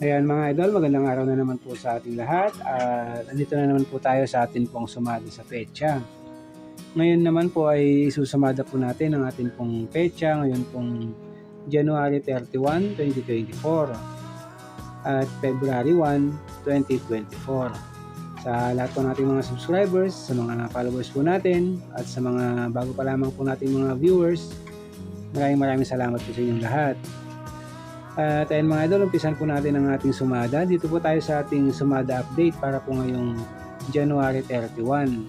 Ayan mga idol, magandang araw na naman po sa ating lahat. At andito na naman po tayo sa atin pong sumada sa petsa. Ngayon naman po ay isusumada po natin ang ating pong petsa. Ngayon pong January 31, 2024 at February 1, 2024 sa lahat po nating mga subscribers, sa mga followers po natin, at sa mga bago pa lamang po nating mga viewers, maraming maraming salamat po sa inyong lahat. At ayun mga idol, umpisan po natin ang ating sumada. Dito po tayo sa ating sumada update para po ngayong January 31.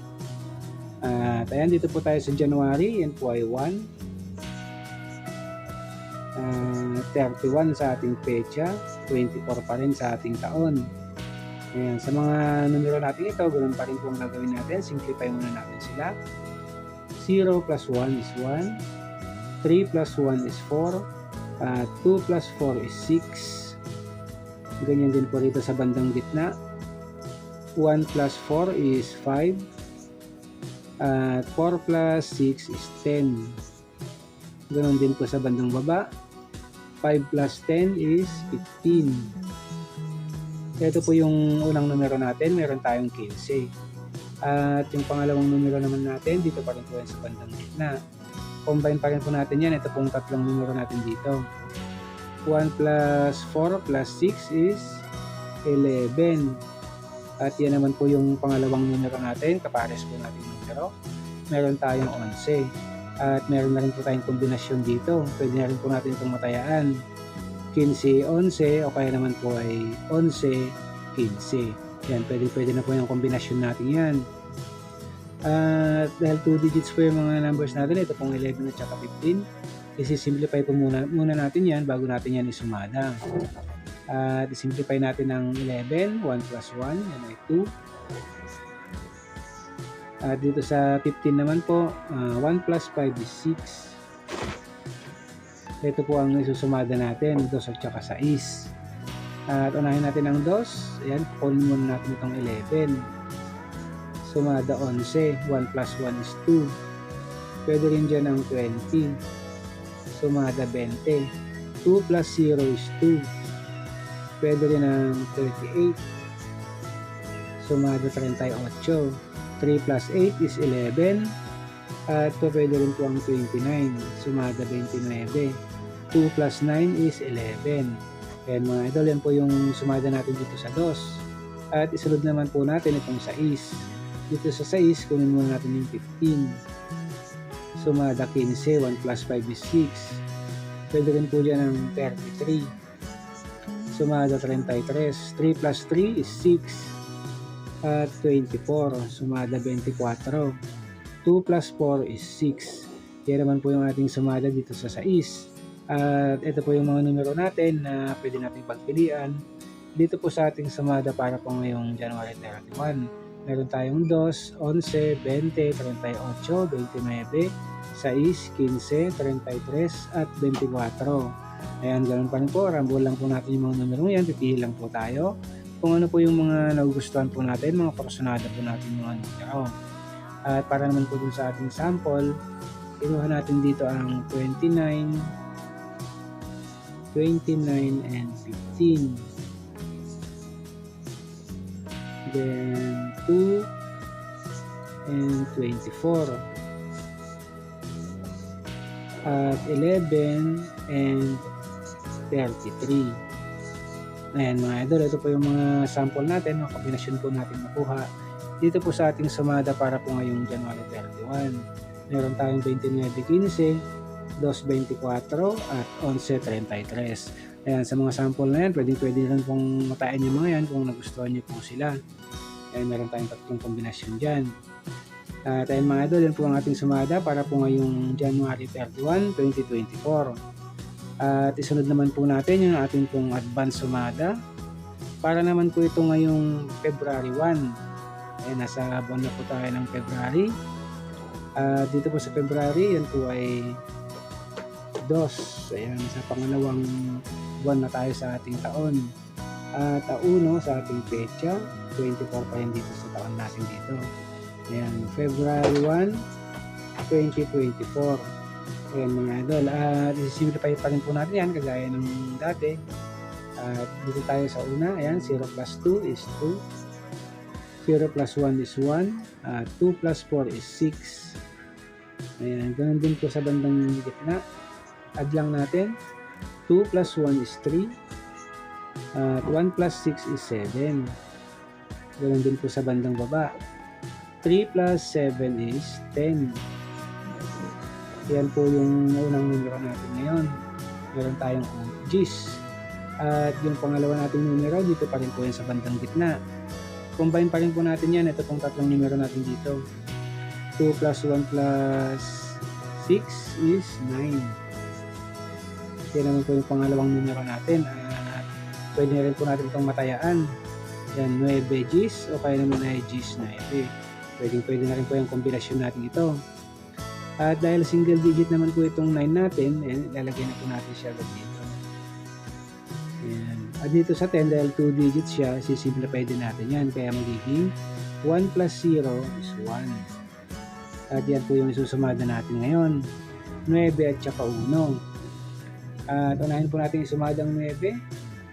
At ayan, dito po tayo sa January, yan po ay 1. Uh, 31 sa ating pecha, 24 pa rin sa ating taon. Ayan, sa mga numero natin ito, ganoon pa rin po ang gagawin natin. Simplify muna natin sila. 0 plus 1 is 1. 3 plus 1 is 4. Uh, 2 plus 4 is 6. Ganyan din po rito sa bandang gitna. 1 plus 4 is 5. At 4 plus 6 is 10. Ganon din po sa bandang baba. 5 plus 10 is 15. Ito po yung unang numero natin, meron tayong 15. At yung pangalawang numero naman natin, dito pa rin po sa bandang gitna. Combine pa rin po natin yan, ito pong tatlong numero natin dito. 1 plus 4 plus 6 is 11. At yan naman po yung pangalawang numero natin, kapares po natin numero. Meron tayong 11. At meron na rin po tayong kombinasyon dito. Pwede na rin po natin itong matayaan. 15, 11 o kaya naman po ay 11, 15. Yan, pwede, pwede na po yung kombinasyon natin yan. At dahil 2 digits po yung mga numbers natin, ito pong 11 at saka 15, isi-simplify po muna, muna natin yan bago natin yan isumada. At isimplify natin ng 11, 1 plus 1, yan ay 2. At dito sa 15 naman po, uh, 1 plus 5 is 6. Ito po ang isusumada natin, 2 at saka 6. At unahin natin ang 2. Ayan, kukunin muna natin itong 11. Sumada 11. 1 plus 1 is 2. Pwede rin dyan ang 20. Sumada 20. 2 plus 0 is 2. Pwede rin ang 38. Sumada 38. 3 plus 8 is 11. At pwede rin po ang 29. Sumada 29. 2 plus 9 is 11. Ayan mga idol, yan po yung sumada natin dito sa 2. At isunod naman po natin itong 6. Dito sa 6, kunin muna natin yung 15. Sumada 15, 1 plus 5 is 6. Pwede rin po dyan ang 33. Sumada 33. 3 plus 3 is 6. At 24. Sumada 24. 2 plus 4 is 6. Yan naman po yung ating sumada dito sa 6. At ito po yung mga numero natin na pwede nating pagpilian. Dito po sa ating sumada para po ngayong January 31. Meron tayong 2, 11, 20, 38, 29, 6, 15, 33 at 24. Ayan, ganun pa rin po. Rambol lang po natin yung mga numero yan. Pipili lang po tayo. Kung ano po yung mga nagugustuhan po natin, mga personada po natin mga numero. At para naman po dun sa ating sample, kinuha natin dito ang 29, 29 and 15 then 2 and 24 at 11 and 33 ayan mga idol ito po yung mga sample natin mga kombinasyon po natin nakuha dito po sa ating sumada para po ngayong January 31 meron tayong 29.15 2.24 at 11.33. Ayan, sa mga sample na yan, pwedeng pwede rin pong matain yung mga yan kung nagustuhan niyo po sila. Ayan, meron tayong tatlong kombinasyon dyan. At ayan mga idol, yan po ang ating sumada para po ngayong January 31, 2024. At isunod naman po natin yung ating pong advance sumada para naman po ito ngayong February 1. Ayan, nasa buwan na po tayo ng February. Uh, dito po sa February, yan po ay dos. Ayan, sa pangalawang buwan na tayo sa ating taon. At uh, uno sa ating pecha, 24 pa rin dito sa taon natin dito. Ayan, February 1, 2024. Ayan mga idol. At uh, pa rin po natin yan, kagaya ng dati. At dito tayo sa una, ayan, 0 plus 2 is 2. 0 plus 1 is 1. At 2 plus 4 is 6. Ayan, ganun din po sa bandang gitna. Add lang natin. 2 plus 1 is 3. At 1 plus 6 is 7. Ganun din po sa bandang baba. 3 plus 7 is 10. Yan po yung unang numero natin ngayon. Meron tayong G's. At yung pangalawa nating numero, dito pa rin po yan sa bandang gitna. Combine pa rin po natin yan. Ito pong tatlong numero natin dito. 2 plus 1 plus 6 is 9. Yan naman po yung pangalawang numero natin. At pwede na rin po natin itong matayaan. Yan, 9 G's o kaya naman ay G's 9. Pwede, pwede na rin po yung kombinasyon natin ito. At dahil single digit naman po itong 9 natin, eh, lalagay na po natin siya agad dito. Ayan. At dito sa 10, dahil 2 digits siya, sisimplify din natin yan. Kaya magiging 1 plus 0 is 1. At yan po yung isusumada natin ngayon. 9 at saka 1. At unahin po natin isumada ang 9.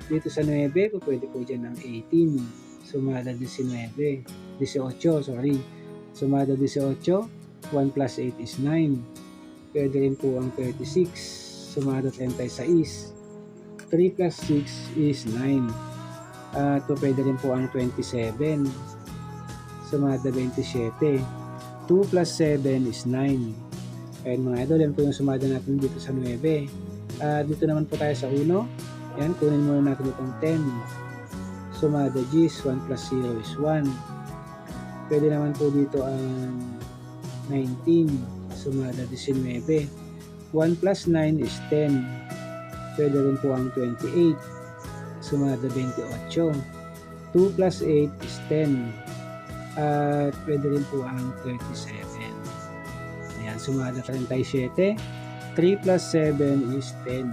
Dito sa 9, po pwede po dyan ng 18. Sumada 19. 18, sorry. Sumada 18. 1 plus 8 is 9. Pwede rin po ang 36. Sumada 36. 3 plus 6 is 9. At uh, pwede rin po ang 27. Sumada 27. 2 plus 7 is 9. Ayan mga idol, yan po yung sumada natin dito sa 9. Uh, dito naman po tayo sa 1. Yan, kunin muna natin itong 10. Sumada G's, 1 plus 0 is 1. Pwede naman po dito ang 19. Sumada 19. 1 plus 9 is 10. Pwede rin po ang 28. Sumada 28. 2 plus 8 is 10. At pwede rin po ang 37. Ayan, sumada 37. 3 plus 7 is 10.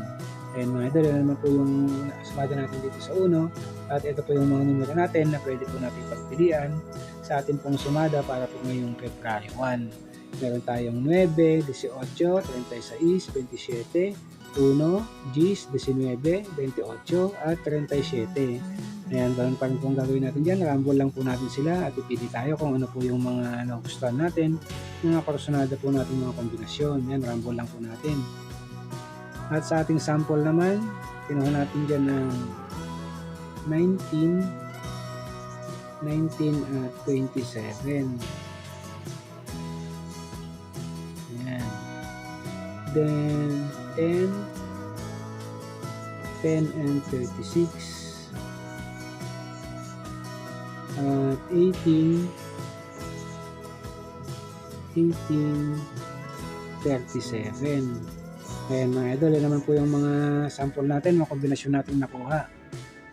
Ayan mga idol, yan naman po yung sumada natin dito sa uno. At ito po yung mga numero natin na pwede po natin pagpilian sa atin pong sumada para po ngayong February 1. Meron tayong 9, 18, 36, 27, 1, G's, 19, 28, at 37. Ayan, ganun pa rin pong gagawin natin dyan. Rumble lang po natin sila at ipili tayo kung ano po yung mga nagustuhan natin. Mga personada po natin mga kombinasyon. Ayan, rumble lang po natin. At sa ating sample naman, kinuha natin dyan ng 19, 19 at 27. Ayan. Then, 10, 10 and 36. At 18, 18, 37. Ayan mga idol, yan naman po yung mga sample natin, mga kombinasyon natin nakuha.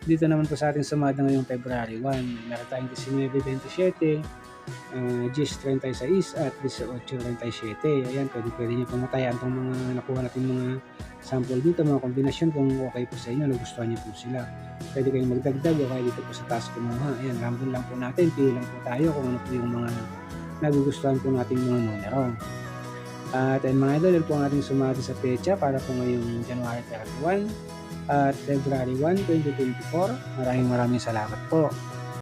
Dito naman po sa ating sumada ngayong February 1. Meron tayong 19.27, uh, GIS 36 at 18.37. Ayan, pwede pwede nyo pamatayaan itong mga nakuha natin mga sample dito, mga kombinasyon kung okay po sa inyo, nagustuhan nyo po sila. Pwede kayong magdagdag o kaya dito po sa task kumuha. Ayan, rambol lang po natin, pili lang po tayo kung ano po yung mga nagugustuhan po natin mga numero. At uh, mga idol, yun po ang ating sumati sa pecha para po ngayong January 31 at February 1, 2024. Maraming maraming salamat po.